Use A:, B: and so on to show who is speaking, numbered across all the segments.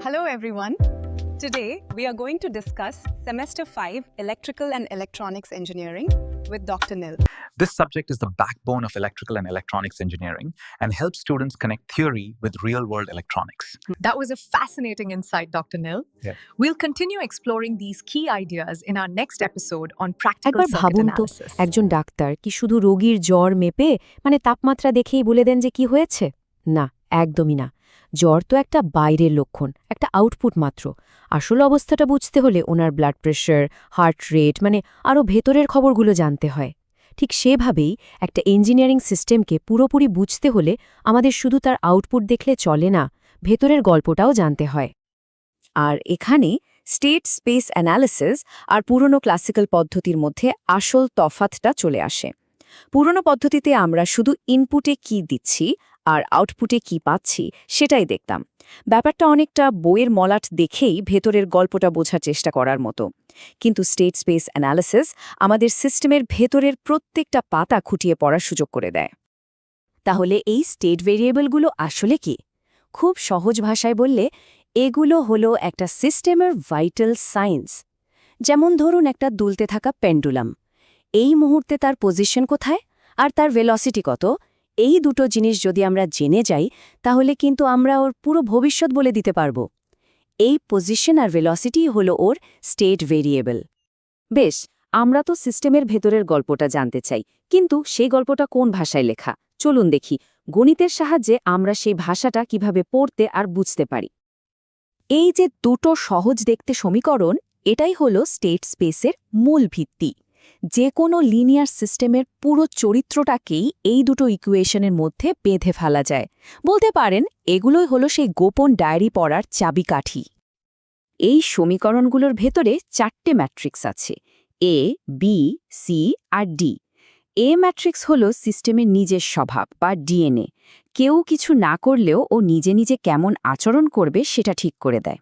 A: Hello, everyone. Today, we are going to discuss Semester 5 Electrical and Electronics Engineering with Dr. Nil.
B: This subject is the backbone of electrical and electronics engineering and helps students connect theory with real world electronics.
C: That was a fascinating insight, Dr. Nil.
B: Yeah.
C: We'll continue exploring these key ideas in our next episode on practical
D: একবার
C: circuit
D: ভাবুন তো
C: analysis.
D: একজন doctor কি শুধু রোগীর জ্বর মেপে মানে তাপমাত্রা দেখেই বলে দেন যে কি হয়েছে না একদমই না জ্বর তো একটা বাইরের লক্ষণ, একটা আউটপুট মাত্র। আসল অবস্থাটা বুঝতে হলে ওনার ব্লাড প্রেশার হার্ট রেট মানে আরও ভেতরের খবরগুলো জানতে হয়। ঠিক সেভাবেই একটা ইঞ্জিনিয়ারিং সিস্টেমকে পুরোপুরি বুঝতে হলে আমাদের শুধু তার আউটপুট দেখলে চলে না, ভেতরের গল্পটাও জানতে হয়। আর এখানে স্টেট স্পেস অ্যানালিসিস আর পুরনো ক্লাসিক্যাল পদ্ধতির মধ্যে আসল তফাতটা চলে আসে। পুরনো পদ্ধতিতে আমরা শুধু ইনপুটে কি দিচ্ছি আর আউটপুটে কি পাচ্ছি সেটাই দেখতাম। ব্যাপারটা অনেকটা বইয়ের মলাট দেখেই ভেতরের গল্পটা বোঝার চেষ্টা করার মতো। কিন্তু স্টেট স্পেস অ্যানালিসিস আমাদের সিস্টেমের ভেতরের প্রত্যেকটা পাতা খুঁটিয়ে পড়ার সুযোগ করে দেয়। তাহলে এই স্টেট ভেরিয়েবলগুলো আসলে কি? খুব সহজ ভাষায় বললে, এগুলো হলো একটা সিস্টেমের ভাইটাল সায়েন্স যেমন ধরুন একটা দুলতে থাকা পেন্ডুলাম এই মুহূর্তে তার পজিশন কোথায়? আর তার ভেলসিটি কত? এই দুটো জিনিস যদি আমরা জেনে যাই, তাহলে কিন্তু আমরা ওর পুরো ভবিষ্যৎ বলে দিতে পারব। এই পজিশন আর ভেলসিটি হলো ওর স্টেট ভেরিয়েবল বেশ, আমরা তো সিস্টেমের ভেতরের গল্পটা জানতে চাই, কিন্তু সেই গল্পটা কোন ভাষায় লেখা? চলুন দেখি, গণিতের সাহায্যে আমরা সেই ভাষাটা কীভাবে পড়তে আর বুঝতে পারি। এই যে দুটো সহজ দেখতে সমীকরণ, এটাই হল স্টেট স্পেসের মূল ভিত্তি। যে কোনো লিনিয়ার সিস্টেমের পুরো চরিত্রটাকেই এই দুটো ইকুয়েশনের মধ্যে বেঁধে ফেলা যায়। বলতে পারেন, এগুলোই হলো সেই গোপন ডায়েরি পড়ার চাবিকাঠি। এই সমীকরণগুলোর ভেতরে চারটে ম্যাট্রিক্স আছে এ বি সি আর ডি এ ম্যাট্রিক্স হল সিস্টেমের নিজের স্বভাব বা ডিএনএ কেউ কিছু না করলেও ও নিজে নিজে কেমন আচরণ করবে সেটা ঠিক করে দেয়।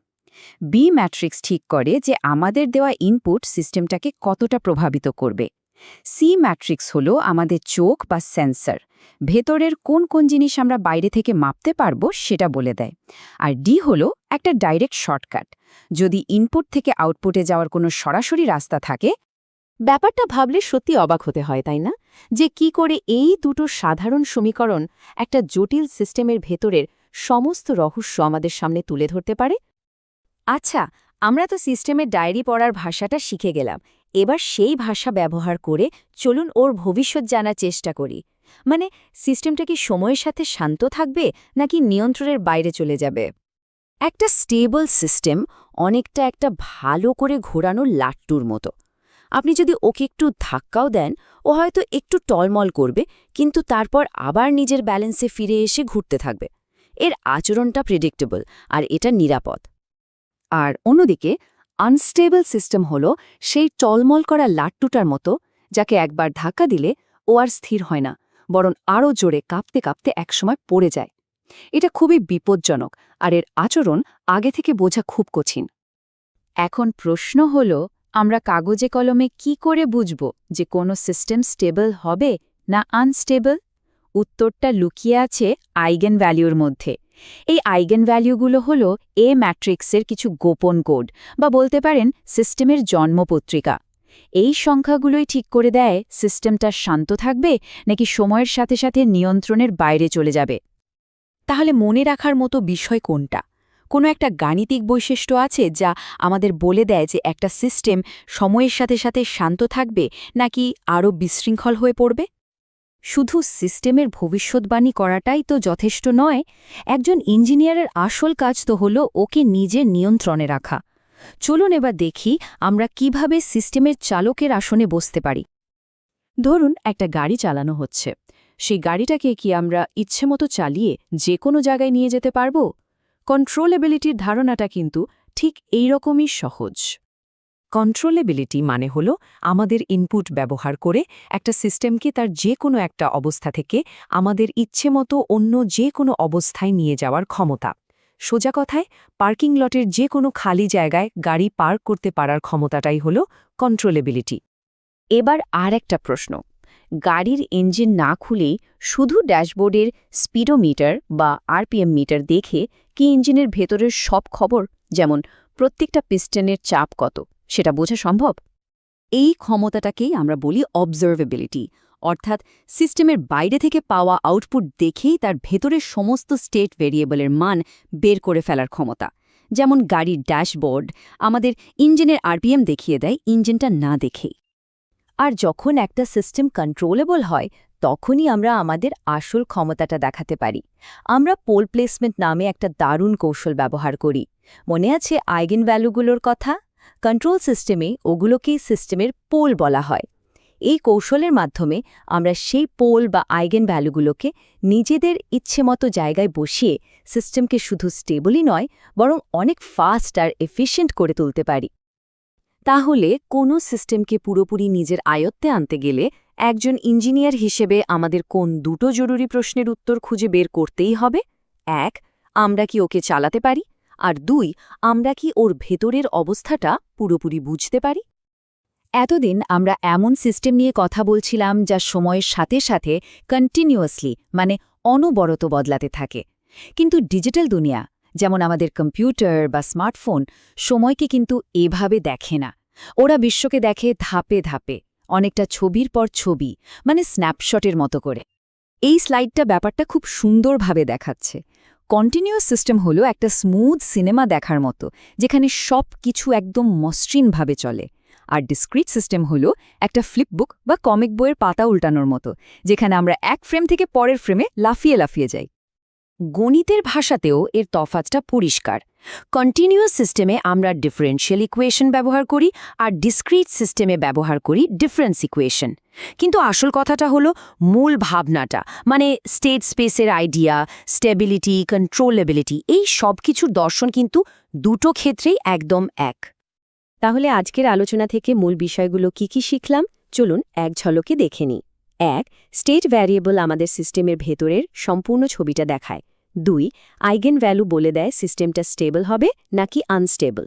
D: বি ম্যাট্রিক্স ঠিক করে যে আমাদের দেওয়া ইনপুট সিস্টেমটাকে কতটা প্রভাবিত করবে। সি ম্যাট্রিক্স হল আমাদের চোখ বা সেন্সর ভেতরের কোন কোন জিনিস আমরা বাইরে থেকে মাপতে পারব সেটা বলে দেয়। আর ডি হল একটা ডাইরেক্ট শর্টকাট যদি ইনপুট থেকে আউটপুটে যাওয়ার কোনো সরাসরি রাস্তা থাকে, ব্যাপারটা ভাবলে সত্যি অবাক হতে হয়, তাই না? যে কি করে এই দুটো সাধারণ সমীকরণ একটা জটিল সিস্টেমের ভেতরের সমস্ত রহস্য আমাদের সামনে তুলে ধরতে পারে? আচ্ছা আমরা তো সিস্টেমের ডায়েরি পড়ার ভাষাটা শিখে গেলাম। এবার সেই ভাষা ব্যবহার করে চলুন ওর ভবিষ্যৎ জানার চেষ্টা করি। মানে সিস্টেমটা কি সময়ের সাথে শান্ত থাকবে, নাকি নিয়ন্ত্রণের বাইরে চলে যাবে? একটা স্টেবল সিস্টেম অনেকটা একটা ভালো করে ঘোরানো লাট্টুর মতো। আপনি যদি ওকে একটু ধাক্কাও দেন, ও হয়তো একটু টলমল করবে, কিন্তু তারপর আবার নিজের ব্যালেন্সে ফিরে এসে ঘুরতে থাকবে। এর আচরণটা প্রেডিক্টেবল আর এটা নিরাপদ। আর অন্যদিকে আনস্টেবল সিস্টেম হল সেই টলমল করা লাট্টুটার মতো, যাকে একবার ধাক্কা দিলে ও আর স্থির হয় না, বরং আরও জোরে কাঁপতে কাঁপতে একসময় পড়ে যায়। এটা খুবই বিপজ্জনক আর এর আচরণ আগে থেকে বোঝা খুব কঠিন। এখন প্রশ্ন হল, আমরা কাগজে কলমে কি করে বুঝব যে কোনো সিস্টেম স্টেবল হবে না আনস্টেবল উত্তরটা লুকিয়ে আছে আইগেন ভ্যালিউর মধ্যে। এই আইগেন ভ্যালিউগুলো হল এ ম্যাট্রিক্সের কিছু গোপন কোড, বা বলতে পারেন সিস্টেমের জন্মপত্রিকা। এই সংখ্যাগুলোই ঠিক করে দেয় সিস্টেমটা শান্ত থাকবে নাকি সময়ের সাথে সাথে নিয়ন্ত্রণের বাইরে চলে যাবে। তাহলে মনে রাখার মতো বিষয় কোনটা? কোনো একটা গাণিতিক বৈশিষ্ট্য আছে যা আমাদের বলে দেয় যে একটা সিস্টেম সময়ের সাথে সাথে শান্ত থাকবে নাকি আরও বিশৃঙ্খল হয়ে পড়বে? শুধু সিস্টেমের ভবিষ্যৎবাণী করাটাই তো যথেষ্ট নয়, একজন ইঞ্জিনিয়ারের আসল কাজ তো হল ওকে নিজের নিয়ন্ত্রণে রাখা। চলুন এবার দেখি আমরা কীভাবে সিস্টেমের চালকের আসনে বসতে পারি। ধরুন একটা গাড়ি চালানো হচ্ছে। সেই গাড়িটাকে কি আমরা ইচ্ছেমতো চালিয়ে যে কোনো জায়গায় নিয়ে যেতে পারব? কন্ট্রোলেবিলিটির ধারণাটা কিন্তু ঠিক এই রকমই সহজ। কন্ট্রোলেবিলিটি মানে হল আমাদের ইনপুট ব্যবহার করে একটা সিস্টেমকে তার যে কোনো একটা অবস্থা থেকে আমাদের ইচ্ছেমতো অন্য যে কোনো অবস্থায় নিয়ে যাওয়ার ক্ষমতা। সোজা কথায় পার্কিং লটের যে কোনো খালি জায়গায় গাড়ি পার্ক করতে পারার ক্ষমতাটাই হল কন্ট্রোলেবিলিটি এবার আর একটা প্রশ্ন। গাড়ির ইঞ্জিন না খুলেই শুধু ড্যাশবোর্ডের স্পিডোমিটার বা আরপিএম মিটার দেখে কি ইঞ্জিনের ভেতরের সব খবর? যেমন, প্রত্যেকটা পিস্টনের চাপ কত? সেটা বোঝা সম্ভব? এই ক্ষমতাটাকেই আমরা বলি অবজারভেবিলিটি অর্থাৎ সিস্টেমের বাইরে থেকে পাওয়া আউটপুট দেখেই তার ভেতরের সমস্ত স্টেট ভেরিয়েবলের মান বের করে ফেলার ক্ষমতা। যেমন গাড়ির ড্যাশবোর্ড আমাদের ইঞ্জিনের আরপিএম দেখিয়ে দেয় ইঞ্জিনটা না দেখেই। আর যখন একটা সিস্টেম কন্ট্রোলেবল হয়, তখনই আমরা আমাদের আসল ক্ষমতাটা দেখাতে পারি। আমরা পোল প্লেসমেন্ট নামে একটা দারুণ কৌশল ব্যবহার করি। মনে আছে আইগেন ভ্যালুগুলোর কথা? কন্ট্রোল সিস্টেমে ওগুলোকেই সিস্টেমের পোল বলা হয়। এই কৌশলের মাধ্যমে আমরা সেই পোল বা আইগেন ভ্যালুগুলোকে নিজেদের ইচ্ছেমতো জায়গায় বসিয়ে সিস্টেমকে শুধু স্টেবলই নয়, বরং অনেক ফাস্ট আর এফিশিয়েন্ট করে তুলতে পারি। তাহলে কোনো সিস্টেমকে পুরোপুরি নিজের আয়ত্তে আনতে গেলে একজন ইঞ্জিনিয়ার হিসেবে আমাদের কোন দুটো জরুরি প্রশ্নের উত্তর খুঁজে বের করতেই হবে? এক, আমরা কি ওকে চালাতে পারি? আর দুই, আমরা কি ওর ভেতরের অবস্থাটা পুরোপুরি বুঝতে পারি? এতদিন আমরা এমন সিস্টেম নিয়ে কথা বলছিলাম যা সময়ের সাথে সাথে কন্টিনিউয়াসলি মানে অনবরত বদলাতে থাকে। কিন্তু ডিজিটাল দুনিয়া, যেমন আমাদের কম্পিউটার বা স্মার্টফোন, সময়কে কিন্তু এভাবে দেখে না। ওরা বিশ্বকে দেখে ধাপে ধাপে, অনেকটা ছবির পর ছবি মানে স্ন্যাপশটের মতো করে। এই স্লাইডটা ব্যাপারটা খুব সুন্দরভাবে দেখাচ্ছে। কন্টিনিউয়াস সিস্টেম হলো একটা স্মুথ সিনেমা দেখার মতো, যেখানে সব কিছু একদম মসৃণভাবে চলে। আর ডিসক্রিট সিস্টেম হলো একটা ফ্লিপবুক বা কমিক বইয়ের পাতা উল্টানোর মতো, যেখানে আমরা এক ফ্রেম থেকে পরের ফ্রেমে লাফিয়ে লাফিয়ে যাই। গণিতের ভাষাতেও এর তফাতটা পরিষ্কার। কন্টিনিউয়াস সিস্টেমে আমরা ডিফারেন্সিয়াল ইকুয়েশন ব্যবহার করি আর ডিসক্রিট সিস্টেমে ব্যবহার করি ডিফারেন্স ইকুয়েশন কিন্তু আসল কথাটা হলো মূল ভাবনাটা মানে স্টেট স্পেসের আইডিয়া স্টেবিলিটি কন্ট্রোলেবিলিটি এই সব কিছুর দর্শন কিন্তু দুটো ক্ষেত্রেই একদম এক।
E: তাহলে আজকের আলোচনা থেকে মূল বিষয়গুলো কি কি শিখলাম? চলুন এক ঝলকে দেখে নিই। এক স্টেট ভ্যারিয়েবল আমাদের সিস্টেমের ভেতরের সম্পূর্ণ ছবিটা দেখায়। দুই আইগেন ভ্যালু বলে দেয় সিস্টেমটা স্টেবল হবে নাকি আনস্টেবল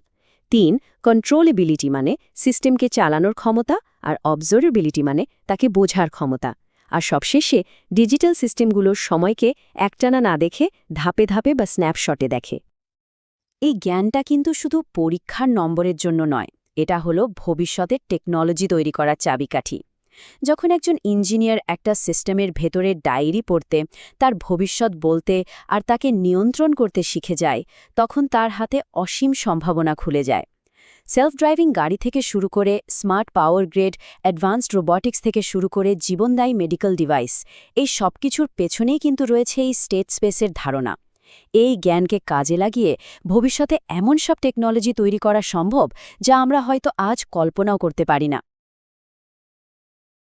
E: তিন কন্ট্রোলেবিলিটি মানে সিস্টেমকে চালানোর ক্ষমতা আর অবজার্ভেবিলিটি মানে তাকে বোঝার ক্ষমতা। আর সবশেষে ডিজিটাল সিস্টেমগুলোর সময়কে একটানা না দেখে ধাপে ধাপে বা স্ন্যাপশটে দেখে। এই জ্ঞানটা কিন্তু শুধু পরীক্ষার নম্বরের জন্য নয়, এটা হলো ভবিষ্যতের টেকনোলজি তৈরি করার চাবিকাঠি। যখন একজন ইঞ্জিনিয়ার একটা সিস্টেমের ভেতরে ডায়েরি পড়তে, তার ভবিষ্যৎ বলতে আর তাকে নিয়ন্ত্রণ করতে শিখে যায়, তখন তার হাতে অসীম সম্ভাবনা খুলে যায়। সেলফ ড্রাইভিং গাড়ি থেকে শুরু করে smart power grid, advanced robotics থেকে শুরু করে জীবনদায়ী মেডিকেল ডিভাইস, এই সব কিছুর পেছনেই কিন্তু রয়েছে এই স্টেট স্পেসের ধারণা। এই জ্ঞানকে কাজে লাগিয়ে ভবিষ্যতে এমন সব টেকনোলজি তৈরি করা সম্ভব যা আমরা হয়তো আজ কল্পনাও করতে পারি না।